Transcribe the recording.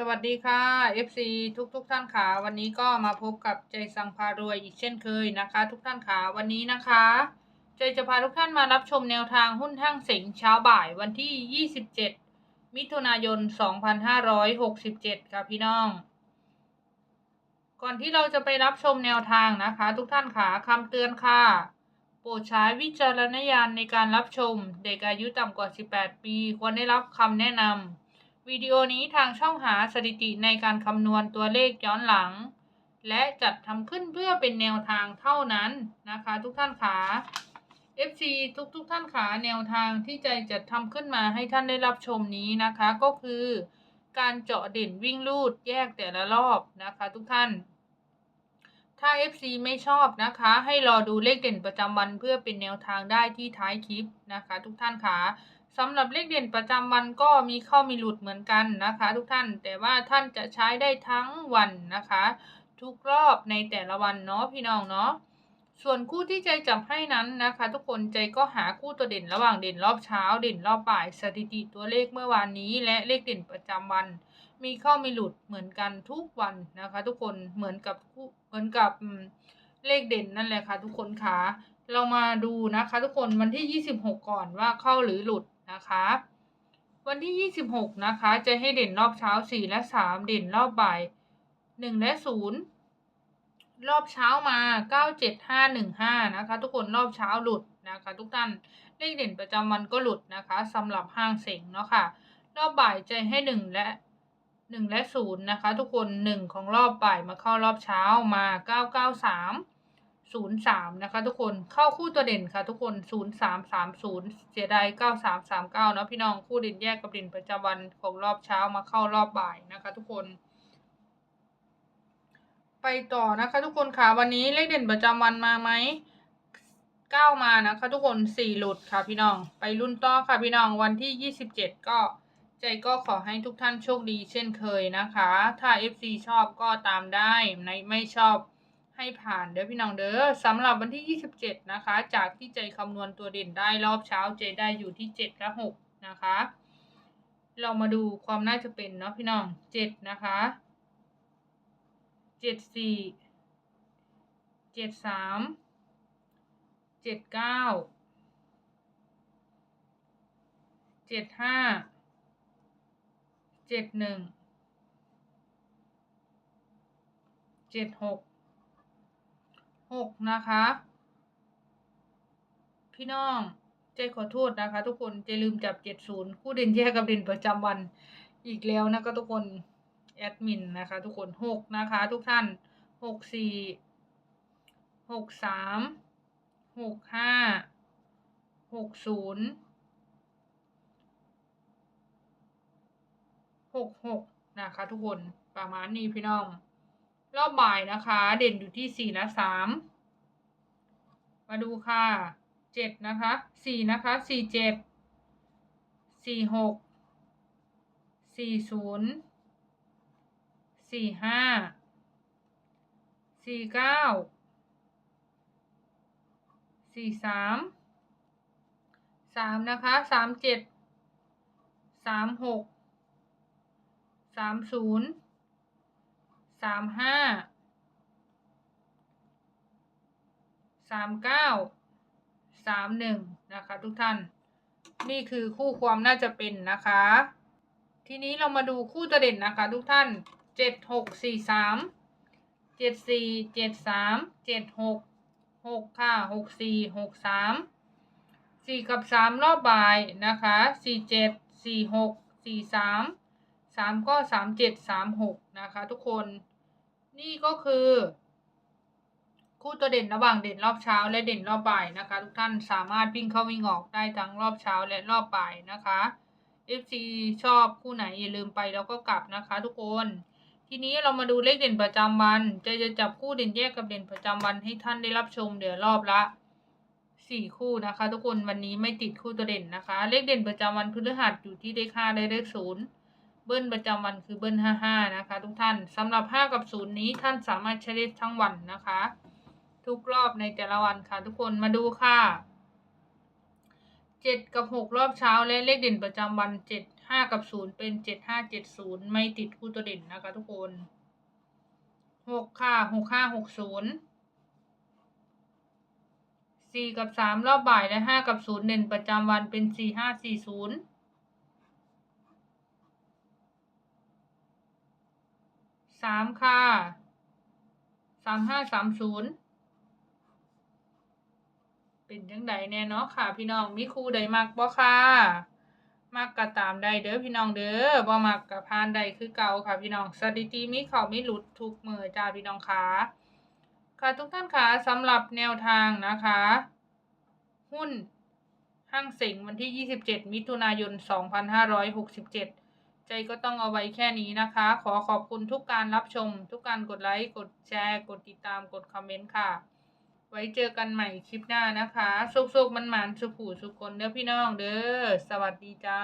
สวัสดีค่ะ FC ทุกทุกๆท่านค่ะวันนี้ก็มาพบกับใจสังพารวยอีกเช่นเคยนะคะ ทุกท่านค่ะวันนี้นะคะ ใจจะพาทุกท่านมารับชมแนวทางหุ้นห้างเสงเช้าบ่ายวันที่ 27 มิถุนายน 2567 ค่ะพี่น้อง ก่อนที่เราจะไปรับชมแนวทางนะคะ ทุกท่านค่ะคำเตือนค่ะ โปรดใช้วิจารณญาณในการรับชม เด็กอายุต่ำกว่า 18 ปี ควรได้รับคำแนะนำ วิดีโอนี้ทางช่องหาสถิติในการคำนวณตัวเลขย้อนหลัง และจัดทำขึ้นเพื่อเป็นแนวทางเท่านั้นนะคะ ทุกท่านขา FC ทุกทุกๆท่านขาแนวทางที่ใจจัดทำขึ้นมาให้ท่านได้รับชมนี้นะคะ ก็คือ การเจาะเด่นวิ่งลูดแยกแต่ละรอบนะคะ ทุกท่าน ถ้า FC ไม่ชอบนะคะ ให้รอดูเลขเด่นประจำวันเพื่อเป็นแนวทางได้ที่ท้ายคลิปนะคะ ทุกท่านขา สำหรับเลขเด่นประจำวันก็มีเข้ามีหลุดเหมือนกันนะคะ ทุกท่านแต่ว่าท่านจะใช้ได้ทั้งวันนะคะ ทุกรอบในแต่ละวันเนาะพี่น้องเนาะส่วนคู่ที่ใจจับให้นั้นนะคะ ทุกคนใจก็หาคู่ตัวเด่นระหว่างเด่นรอบเช้า เด่นรอบบ่ายสถิติตัวเลขเมื่อวานนี้ และเลขเด่นประจำวัน มีเข้ามีหลุดเหมือนกันทุกวันนะคะ ทุกคนเหมือนกับคู่เหมือนกับเลขเด่นนั่นแหละค่ะ ทุกคนคะเรามาดูนะคะ ทุกคนวันที่ 26 ก่อนว่าเข้าหรือหลุด นะคะ วันที่ 26 นะคะ จะให้เด่นรอบเช้า 4 และ 3 เด่นรอบบ่าย 1 และ 0 รอบเช้ามา 97515 นะคะ ทุกคนรอบเช้าหลุดนะคะ ทุกท่านเลขเด่นประจำวันก็หลุดนะคะสำหรับห้างเสงเนาะค่ะ รอบบ่ายจะให้ 1 และ1และ0นะคะ ทุกคน 1 ของรอบบ่ายมาเข้ารอบเช้ามา 993 03 นะคะ ทุกคนเข้าคู่ตัวเด่นค่ะ ทุกคน 0330 เสียดาย9339 เนาะพี่น้องคู่เด่นแยกกับเด่นประจำวันของรอบเช้ามาเข้ารอบบ่ายนะคะ ทุกคน ไปต่อนะคะ ทุกคนค่ะวันนี้เลขเด่นประจำวันมาไหมเก้ามานะคะทุกคนสี่หลุดค่ะพี่น้อง ไปรุ่นต่อค่ะพี่น้องวันที่ยี่สิบเจ็ดก็ใจก็ขอให้ทุกท่านโชคดีเช่นเคยนะคะ ถ้า FC ชอบก็ตามได้ในไม่ชอบ ให้ผ่านเด้อพี่น้องเด้อสำหรับวันที่ 27 นะคะ จากที่ใจคำนวณตัวเด่นได้รอบเช้าใจได้อยู่ที่ 7 และ6นะคะ เรามาดูความน่าจะเป็นเนาะพี่น้อง 7 นะคะ 7 4 7 3 7 9 7 5เจ็ดหนึ่งเจ็ด หกนะคะ พี่น้องเจขอโทษนะคะ ทุกคนเจลืมจับเจ็ดศูนย์คู่เด่นแยกกับเด่นประจำวันอีกแล้วนะคะทุกคนแอดมินนะคะ ทุกคนหกนะคะ ทุกท่านหกสี่หกสามหกห้าหกศูนย์หกหกนะคะ ทุกคนประมาณนี้พี่น้อง รอบบ่ายนะคะ เด่นอยู่ที่สี่และสามมาดูค่ะเจ็ดนะคะสี่นะคะสี่เจ็ดสี่หกสี่ศูนย์สี่ห้าสี่เก้าสี่สามสามนะคะสามเจ็ดสามหกสามศูนย์ สามห้าสามเก้าสามหนึ่งนะคะทุกท่าน นี่คือคู่ความน่าจะเป็นนะคะ ทีนี้เรามาดูคู่ตัวเด่นนะคะทุกท่านเจ็ดหกสี่สามเจ็ดสี่เจ็ดสามเจ็ดหกหกค่ะหกสี่หกสามสี่กับสามรอบบ่ายนะคะสี่เจ็ดสี่หกสี่สาม สามก็สามเจ็ดสามหกนะคะทุกคน นี่ก็คือ คู่ตัวเด่นระหว่างเด่นรอบเช้าและเด่นรอบบ่ายนะคะ ทุกท่านสามารถวิ่งเข้าวิ่งออกได้ทั้งรอบเช้าและรอบบ่ายนะคะ FC ชอบคู่ไหนอย่าลืมไปแล้วก็กลับนะคะ ทุกคน ทีนี้เรามาดูเลขเด่นประจำวัน จะจะจับคู่เด่นแยกกับเด่นประจำวันให้ท่านได้รับชมเดี๋ยวรอบละสี่คู่นะคะ ทุกคนวันนี้ไม่ติดคู่ตัวเด่นนะคะ เลขเด่นประจำวันพฤหัสอยู่ที่เลขห้าและเลขศูนย์ เบิ้ลประจำวันคือเบิ้ลห้าห้านะคะ ทุกท่านสำหรับห้ากับศูนย์นี้ท่านสามารถใช้ได้ทั้งวันนะคะ ทุกรอบในแต่ละวันค่ะทุกคนมาดูค่ะเจ็ดกับหกรอบเช้าและเลขเด่นประจำวันเจ็ดห้ากับศูนย์เป็นเจ็ดห้าเจ็ดศูนย์ไม่ติดคู่ตัวเด่นนะคะ ทุกคนหกค่ะหกห้าหกศูนย์สี่กับสามรอบบ่ายและห้ากับศูนย์เด่นประจำวันเป็นสี่ห้าสี่ศูนย์ สามค่ะสามห้าสามศูนย์เป็นจังใดแน่เนาะค่ะ พี่น้องมีครูใดมักบ่ค่ะมักก็ตามได้เด้อพี่น้องเด้อบ่มักก็ผ่านได้คือเก่าค่ะ พี่น้องสถิติมีเขามีหลุดทุกมือจ้าพี่น้องค่ะค่ะทุกท่านค่ะสำหรับแนวทางนะคะ หุ้นห้างเสงวันที่ 27 มิถุนายน 2567 ใจก็ต้องเอาไว้แค่นี้นะคะ ขอขอบคุณทุกการรับชม ทุกการกดไลค์ กดแชร์ กดติดตาม กดคอมเมนต์ค่ะ ไว้เจอกันใหม่คลิปหน้านะคะสุกๆมันหมานสุขูสุคนเด้อพี่น้องเด้อ สวัสดีจ้า